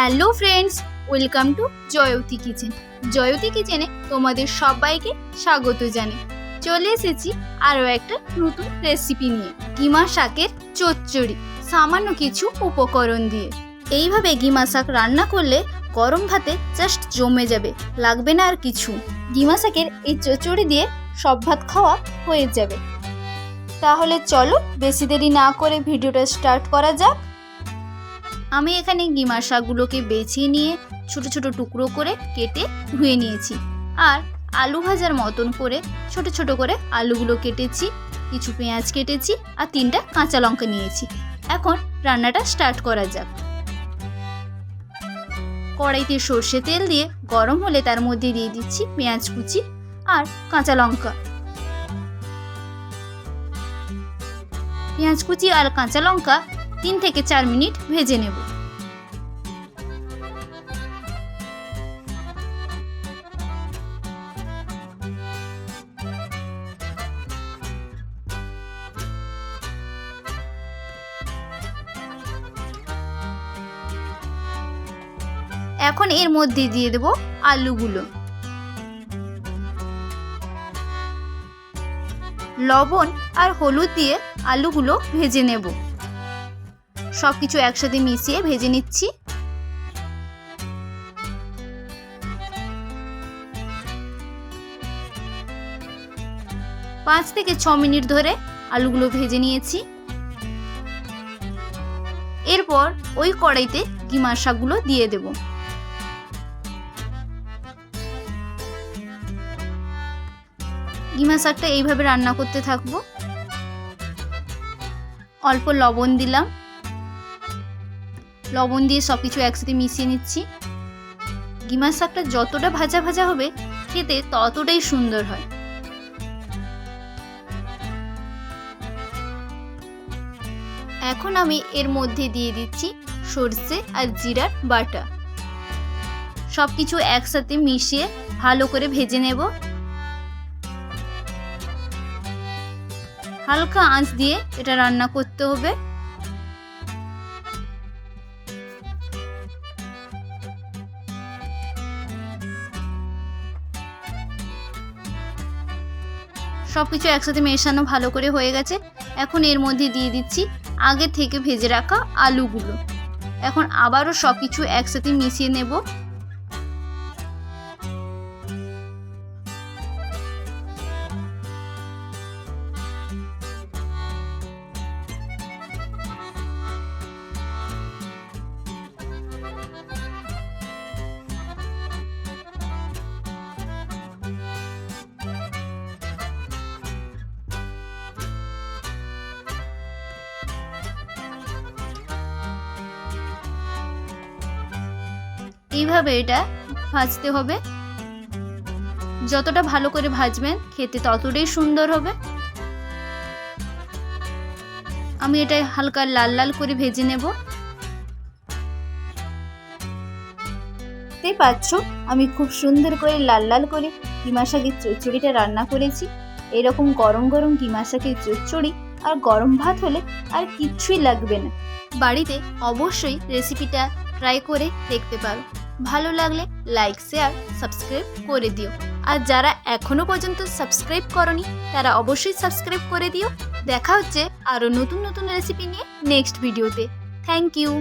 Hello friends, welcome to Jayati kitchen. Jayati কিচেনে তোমাদের সবাইকে স্বাগত জানাই। চলে এসেছি আরও একটা নতুন রেসিপি নিয়ে। গিমা শাকের চচ্চড়ি, সামান্য কিছু উপকরণ দিয়ে। এইভাবে গিমা শাক রান্না করলে গরম ভাতে জাস্ট জমে যাবে, লাগবে না আর কিছু। গিমা শাকের এই চচ্চড়ি দিয়ে সব ভাত খাওয়া হয়ে যাবে। তাহলে চলো বেশি দেরি না করে ভিডিওটা স্টার্ট করা যাক। আমি এখানে গিমার শাকগুলোকে বেছে নিয়ে ছোট ছোট টুকরো করে কেটে ধুয়ে নিয়েছি। আর আলু ভাজার মতন করে ছোট ছোট করে আলুগুলো কেটেছি, কিছু পেঁয়াজ কেটেছি আর তিনটা কাঁচা লঙ্কা নিয়েছি। এখন রান্নাটা স্টার্ট করা যাক। কড়াইতে সর্ষে তেল দিয়ে গরম হলে তার মধ্যে দিয়ে দিচ্ছি পেঁয়াজ কুচি আর কাঁচা লঙ্কা। পেঁয়াজ কুচি আর কাঁচা লঙ্কা তিন থেকে চার মিনিট ভেজে নেব। এখন এর মধ্যে দিয়ে দেব আলুগুলো। লবণ আর হলুদ দিয়ে আলুগুলো ভেজে নেব। সব কিছু একসাথে মিশিয়ে ভেজে নিচ্ছি। পাঁচ থেকে ছ মিনিট ধরে আলুগুলো ভেজে নিয়েছি। এরপর ওই কড়াইতে গিমার শাকগুলো দিয়ে দেব। গিমা শাকটা এইভাবে রান্না করতে থাকব। অল্প লবণ দিলাম। লবণ দিয়ে সব কিছু একসাথে মিশিয়ে নিচ্ছি। গিমার শাকটা যতটা ভাজা ভাজা হবে, খেতে ততটাই সুন্দর হয়। এখন আমি এর মধ্যে দিয়ে দিচ্ছি সর্ষে আর জিরার বাটা। সব কিছু একসাথে মিশিয়ে ভালো করে ভেজে নেব। হালকা আঁচ দিয়ে এটা রান্না করতে হবে। সব কিছু একসাথে মেশানো ভালো করে হয়ে গেছে। এখন এর মধ্যে দিয়ে দিচ্ছি আগে থেকে ভেজে রাখা আলুগুলো। এখন আবারও সব কিছু একসাথে মিশিয়ে নেব। এইভাবে এটা ভাজতে হবে? যতটা ভালো করে ভাজবেন খেতে ততটাই সুন্দর হবে। আমি এটা হালকা লাল লাল করে ভেজে নেব। দেখতেই পাচ্ছ আমি খুব সুন্দর করে লাল লাল করে কিমা শাকের চচ্চড়িটা রান্না করেছি। এরকম গরম গরম কিমা শাকের চচ্চড়ি আর গরম ভাত হলে আর কিচ্ছুই লাগবে না। বাড়িতে অবশ্যই রেসিপিটা ট্রাই করে দেখতে পারো। ভালো লাগলে লাইক শেয়ার সাবস্ক্রাইব করে দিও। আর যারা এখনও পর্যন্ত সাবস্ক্রাইব করনি, তারা অবশ্যই সাবস্ক্রাইব করে দিও। দেখা হচ্ছে আরও নতুন নতুন রেসিপি নিয়ে নেক্সট ভিডিওতে থ্যাংক ইউ